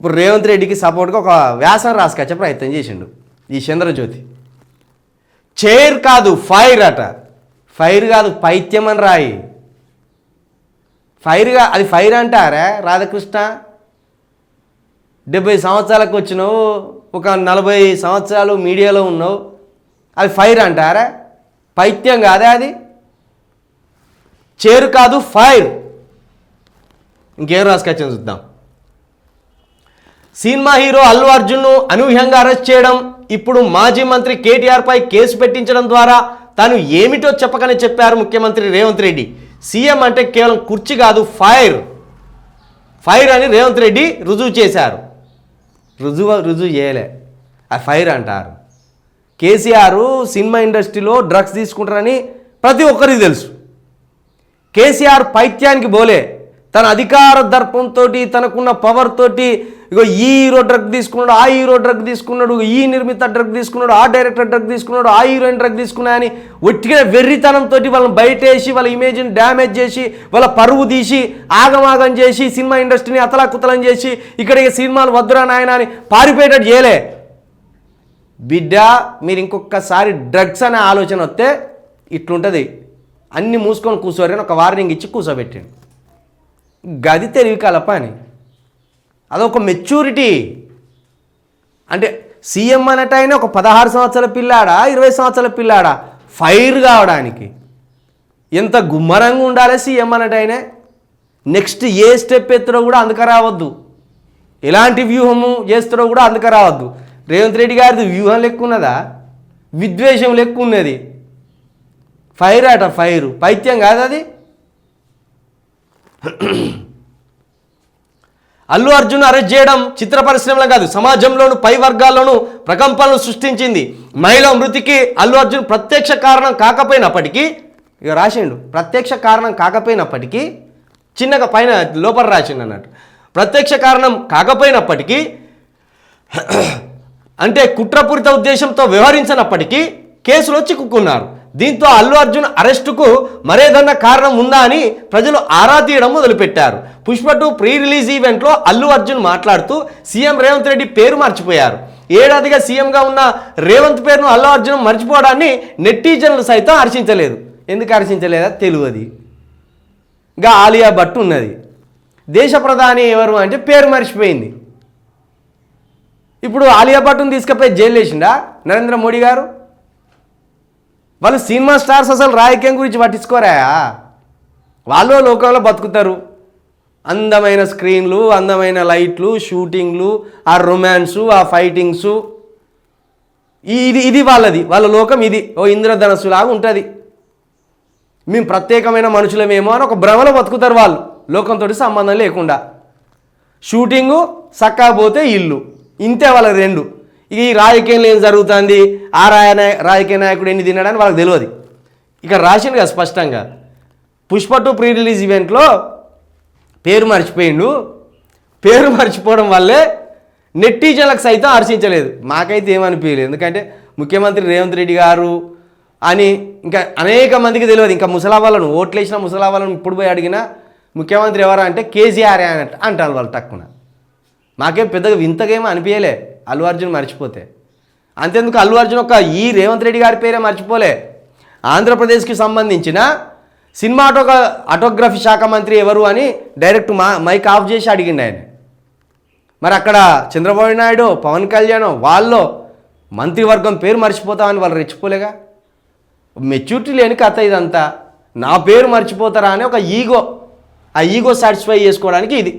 ఇప్పుడు రేవంత్ రెడ్డికి సపోర్ట్గా ఒక వ్యాసం రాసుకొచ్చే ప్రయత్నం చేసిండు ఈ చంద్రజ్యోతి. చైర్ కాదు ఫైర్ అట. ఫైర్ కాదు పైత్యం అని రాయి. ఫైర్గా అది ఫైర్ అంటారా రాధాకృష్ణ? డెబ్బై సంవత్సరాలకు వచ్చినావు ఒక నలభై సంవత్సరాలు మీడియాలో ఉన్నావు. అది ఫైర్ అంటారా? పైత్యం కాదా అది? చేరు కాదు ఫైర్. ఇంకేం రాసుకొచ్చాను చూద్దాం. సినిమా హీరో అల్లు అర్జున్ను అనూహ్యంగా అరెస్ట్ చేయడం ఇప్పుడు మాజీ మంత్రి కేటీఆర్పై కేసు పెట్టించడం ద్వారా తాను ఏమిటో చెప్పకనే చెప్పారు ముఖ్యమంత్రి రేవంత్ రెడ్డి. సీఎం అంటే కేవలం కుర్చీ కాదు ఫైర్. ఫైర్ అని రేవంత్ రెడ్డి రుజువు చేశారు. రుజువు రుజువు చేయలే. ఆ ఫైర్ అంటారు. కేసీఆర్ సినిమా ఇండస్ట్రీలో డ్రగ్స్ తీసుకుంటారని ప్రతి ఒక్కరికి తెలుసు. కేసీఆర్ పైత్యానికి బోలే. తన అధికార దర్పంతో తనకున్న పవర్ తోటి ఇగో ఈ హీరో డ్రగ్ తీసుకున్నాడు ఆ హీరో డ్రగ్ తీసుకున్నాడు ఈ నిర్మిత డ్రగ్ తీసుకున్నాడు ఆ డైరెక్టర్ డ్రగ్ తీసుకున్నాడు ఆ హీరోయిన్ డ్రగ్ తీసుకున్నాయని ఒట్టిగా వెర్రితనంతో వాళ్ళని బయటేసి వాళ్ళ ఇమేజ్ని డ్యామేజ్ చేసి వాళ్ళ పరువు తీసి ఆగమాగం చేసి సినిమా ఇండస్ట్రీని అతలాకుతలం చేసి ఇక్కడ సినిమాలు వద్దురా నాయన అని పారిపోయేటట్టు చేయలే. బిడ్డ మీరు ఇంకొకసారి డ్రగ్స్ అనే ఆలోచన వస్తే ఇట్లుంటుంది. అన్ని మూసుకొని కూర్చోరని ఒక వార్నింగ్ ఇచ్చి కూర్చోబెట్టాను గది తెలివి కలప అని అదొక మెచ్యూరిటీ అంటే సీఎం అన్నట్టు ఒక పదహారు సంవత్సరాల పిల్లాడా ఇరవై సంవత్సరాల పిల్లాడా? ఫైర్ కావడానికి. ఎంత గుమ్మరంగా ఉండాలి సీఎం అన్నట్టు నెక్స్ట్ ఏ స్టెప్ ఎత్తుడో కూడా అందుక రావద్దు. ఎలాంటి వ్యూహము చేస్తారో కూడా అందుక రావద్దు. రేవంత్ రెడ్డి గారిది వ్యూహం లెక్క ఉన్నదా? విద్వేషం లెక్క ఉన్నది. ఫైర్ అట ఫైరు పైత్యం కాదు అది. అల్లు అర్జున్ అరెస్ట్ చేయడం చిత్ర పరిశ్రమలో కాదు సమాజంలోను పై వర్గాల్లోనూ ప్రకంపనలు సృష్టించింది. మహిళ మృతికి అల్లు అర్జున్ ప్రత్యక్ష కారణం కాకపోయినప్పటికీ ఇక రాసిండు ప్రత్యక్ష కారణం కాకపోయినప్పటికీ చిన్నగా పైన లోపల రాసిండు అన్నట్టు. ప్రత్యక్ష కారణం కాకపోయినప్పటికీ అంటే కుట్రపూరిత ఉద్దేశంతో వ్యవహరించినప్పటికీ కేసులో చిక్కుకున్నారు దీంతో అల్లు అర్జున్ అరెస్టుకు మరేదన్నా కారణం ఉందా అని ప్రజలు ఆరా తీయడం మొదలుపెట్టారు. పుష్ప టూ ప్రీ రిలీజ్ ఈవెంట్లో అల్లు అర్జున్ మాట్లాడుతూ సీఎం రేవంత్ రెడ్డి పేరు మర్చిపోయారు. ఏడాదిగా సీఎంగా ఉన్న రేవంత్ పేరును అల్లు అర్జున్ మర్చిపోవడాన్ని నెట్టిజన్లు సైతం హర్షించలేదు. ఎందుకు హర్షించలేదా? తెలియదు ఇంకా ఆలియా భట్ ఉన్నది. దేశ ప్రధాని ఎవరు అంటే పేరు మర్చిపోయింది. ఇప్పుడు ఆలియా భట్ను తీసుకుపోయి జైలు వేసిండా నరేంద్ర మోడీ గారు? వాళ్ళు సినిమా స్టార్స్ అసలు రాజకీయం గురించి పట్టించుకోరాయా వాళ్ళు లోకంలో బతుకుతారు. అందమైన స్క్రీన్లు అందమైన లైట్లు షూటింగ్లు ఆ రొమాన్సు ఆ ఫైటింగ్సు. ఇది ఇది వాళ్ళది. వాళ్ళ లోకం ఇది. ఓ ఇంద్రధనస్సు లాగా ఉంటుంది. మేము ప్రత్యేకమైన మనుషులమేమో అని ఒక భ్రమలో బతుకుతారు వాళ్ళు. లోకంతో సంబంధం లేకుండా. షూటింగు సక్కా పోతే ఇల్లు. ఇంతే వాళ్ళ రెండు. ఇక ఈ రాజకీయంలో ఏం జరుగుతుంది? ఆ రాయ నాయ- రాజకీయ నాయకుడు ఎన్ని తిన్నాడని వాళ్ళకి తెలియదు. ఇక రాసింది కదా స్పష్టంగా. పుష్ప టూ ప్రీ రిలీజ్ ఈవెంట్లో పేరు మర్చిపోయిండు. పేరు మర్చిపోవడం వల్లే నెట్టిజన్లకు సైతం హర్షించలేదు. మాకైతే ఏమనిపించలేదు. ఎందుకంటే ముఖ్యమంత్రి రేవంత్ రెడ్డి గారు అని ఇంకా అనేక మందికి తెలియదు. ఇంకా ముసలావాళ్ళను ఓట్లేసిన ముసలావాళ్ళను ఇప్పుడు పోయి అడిగినా ముఖ్యమంత్రి ఎవరా అంటే కేసీఆర్ అని అంటారు వాళ్ళు తక్కువ మాకేం పెద్దగా వింతగా ఏమో అనిపించలే. అల్లు అర్జున్ మర్చిపోతే. అంతేందుకు అల్లు అర్జున్ ఒక ఈ రేవంత్ రెడ్డి గారి పేరే మర్చిపోలే. ఆంధ్రప్రదేశ్కి సంబంధించిన సినిమా ఆటో ఆటోగ్రఫీ శాఖ మంత్రి ఎవరు అని డైరెక్ట్ మా మైక్ ఆఫ్ చేసి అడిగిండు ఆయన. మరి అక్కడ చంద్రబాబు నాయుడు పవన్ కళ్యాణ్ వాళ్ళు మంత్రివర్గం పేరు మర్చిపోతామని వాళ్ళు రెచ్చిపోలేగా? మెచ్యూరిటీ లేని కథ ఇదంతా. నా పేరు మర్చిపోతారా అని ఒక ఈగో ఆ ఈగో సాటిస్ఫై చేసుకోవడానికి ఇది.